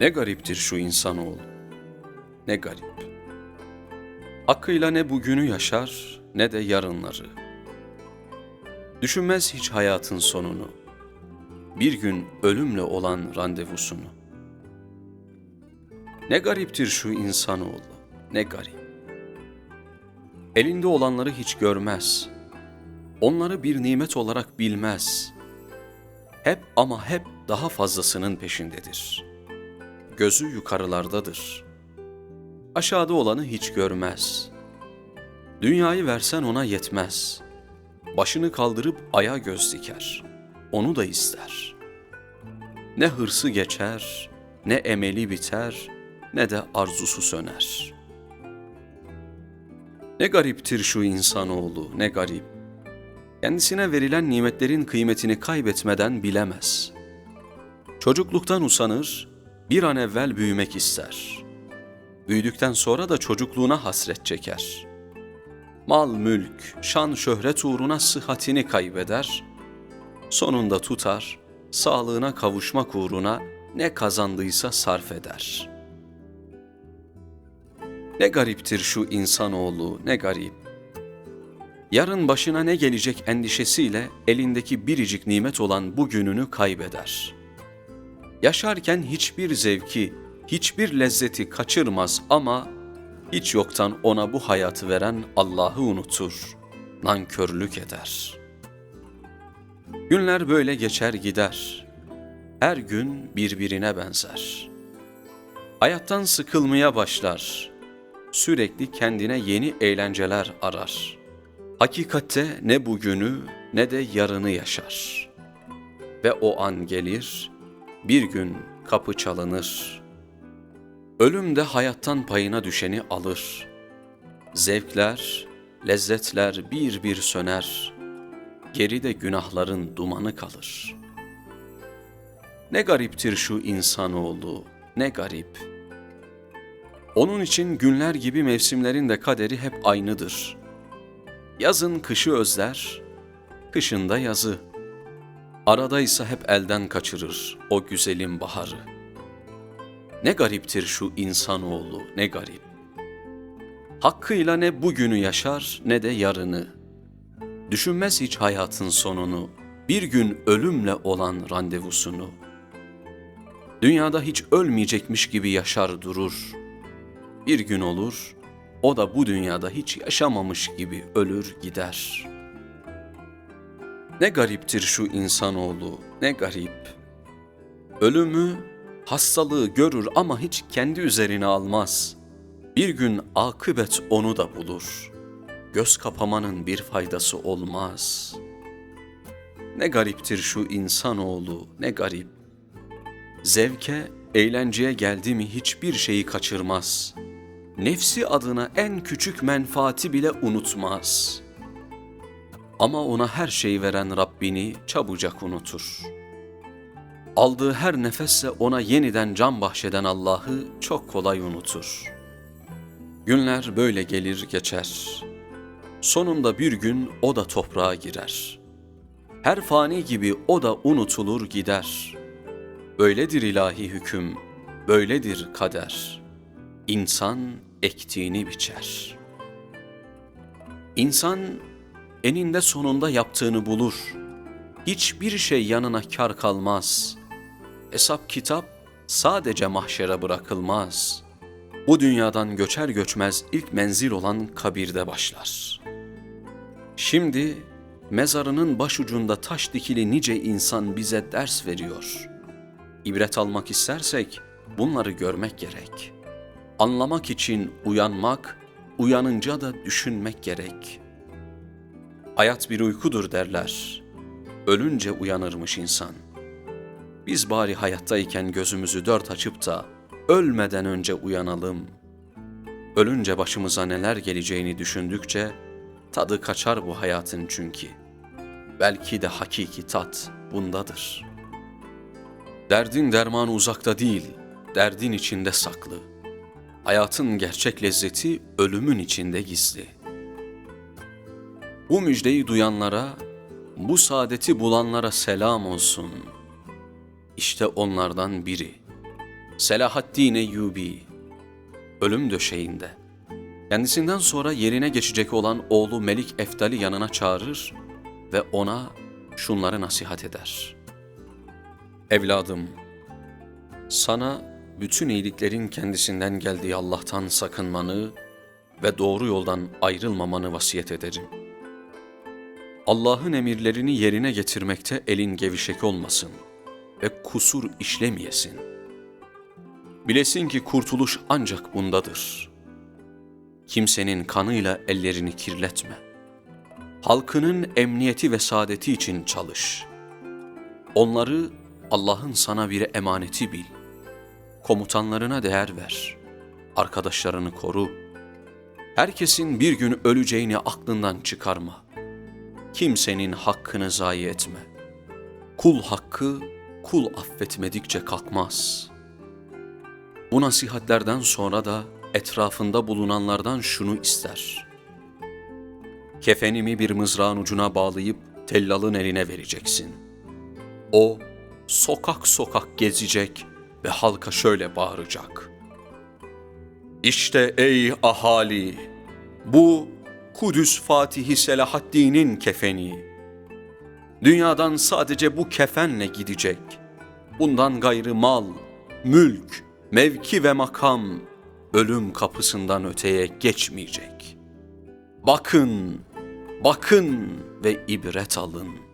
Ne gariptir şu insanoğlu. Ne garip. Hakkıyla ne bugünü yaşar ne de yarınları. Düşünmez hiç hayatın sonunu. Bir gün ölümle olan randevusunu. Ne gariptir şu insanoğlu. Ne garip. Elinde olanları hiç görmez. Onları bir nimet olarak bilmez. Hep ama hep daha fazlasının peşindedir. Gözü yukarılardadır. Aşağıda olanı hiç görmez. Dünyayı versen ona yetmez. Başını kaldırıp aya göz diker. Onu da ister. Ne hırsı geçer, ne emeli biter, ne de arzusu söner.'' Ne gariptir şu insanoğlu, ne garip. Kendisine verilen nimetlerin kıymetini kaybetmeden bilemez. Çocukluktan usanır, bir an evvel büyümek ister. Büyüdükten sonra da çocukluğuna hasret çeker. Mal, mülk, şan, şöhret uğruna sıhhatini kaybeder. Sonunda tutar, sağlığına kavuşmak uğruna ne kazandıysa sarf eder.'' Ne gariptir şu insanoğlu, ne garip. Yarın başına ne gelecek endişesiyle elindeki biricik nimet olan bugününü kaybeder. Yaşarken hiçbir zevki, hiçbir lezzeti kaçırmaz ama hiç yoktan ona bu hayatı veren Allah'ı unutur, nankörlük eder. Günler böyle geçer gider. Her gün birbirine benzer. Hayattan sıkılmaya başlar sürekli kendine yeni eğlenceler arar. Hakikatte ne bugünü ne de yarını yaşar. Ve o an gelir, bir gün kapı çalınır. Ölüm de hayattan payına düşeni alır. Zevkler, lezzetler bir bir söner. Geride günahların dumanı kalır. Ne gariptir şu insanoğlu, ne garip.'' Onun için günler gibi mevsimlerin de kaderi hep aynıdır. Yazın kışı özler, kışında yazı. Arada ise hep elden kaçırır o güzelim baharı. Ne gariptir şu insanoğlu, ne garip. Hakkıyla ne bugünü yaşar ne de yarını. Düşünmez hiç hayatın sonunu, bir gün ölümle olan randevusunu. Dünyada hiç ölmeyecekmiş gibi yaşar durur.'' Bir gün olur, o da bu dünyada hiç yaşamamış gibi ölür gider. Ne gariptir şu insanoğlu, ne garip. Ölümü, hastalığı görür ama hiç kendi üzerine almaz. Bir gün akıbet onu da bulur. Göz kapamanın bir faydası olmaz. Ne gariptir şu insanoğlu, ne garip. Zevke, eğlenceye geldi mi hiçbir şeyi kaçırmaz.'' nefsi adına en küçük menfaati bile unutmaz. Ama ona her şeyi veren Rabbini çabucak unutur. Aldığı her nefesse ona yeniden can bahşeden Allah'ı çok kolay unutur. Günler böyle gelir geçer. Sonunda bir gün o da toprağa girer. Her fani gibi o da unutulur gider. Böyledir ilahi hüküm, böyledir kader. İnsan ektiğini biçer. İnsan eninde sonunda yaptığını bulur. Hiçbir şey yanına kar kalmaz. Hesap kitap sadece mahşere bırakılmaz. Bu dünyadan göçer göçmez ilk menzil olan kabirde başlar. Şimdi mezarının başucunda taş dikili nice insan bize ders veriyor. İbret almak istersek bunları görmek gerek.'' Anlamak için uyanmak, uyanınca da düşünmek gerek. Hayat bir uykudur derler. Ölünce uyanırmış insan. Biz bari hayattayken gözümüzü dört açıp da ölmeden önce uyanalım. Ölünce başımıza neler geleceğini düşündükçe tadı kaçar bu hayatın çünkü. Belki de hakiki tat bundadır. Derdin dermanı uzakta değil, derdin içinde saklı.'' Hayatın gerçek lezzeti ölümün içinde gizli. Bu müjdeyi duyanlara, bu saadeti bulanlara selam olsun. İşte onlardan biri. Selahaddin Eyyubi ölüm döşeğinde kendisinden sonra yerine geçecek olan oğlu Melik Eftal'i yanına çağırır ve ona şunları nasihat eder. Evladım, sana bütün iyiliklerin kendisinden geldiği Allah'tan sakınmanı ve doğru yoldan ayrılmamanı vasiyet ederim. Allah'ın emirlerini yerine getirmekte elin gevşek olmasın ve kusur işlemeyesin. Bilesin ki kurtuluş ancak bundadır. Kimsenin kanıyla ellerini kirletme. Halkının emniyeti ve saadeti için çalış. Onları Allah'ın sana bir emaneti bil. Komutanlarına değer ver. Arkadaşlarını koru. Herkesin bir gün öleceğini aklından çıkarma. Kimsenin hakkını zayi etme. Kul hakkı kul affetmedikçe kalkmaz. Bu nasihatlerden sonra da etrafında bulunanlardan şunu ister. Kefenimi bir mızrağın ucuna bağlayıp tellalın eline vereceksin. O sokak sokak gezecek ve halka şöyle bağıracak. İşte ey ahali, bu Kudüs Fatihi Selahaddin'in kefeni. Dünyadan sadece bu kefenle gidecek. Bundan gayrı mal, mülk, mevki ve makam ölüm kapısından öteye geçmeyecek. Bakın, bakın ve ibret alın.''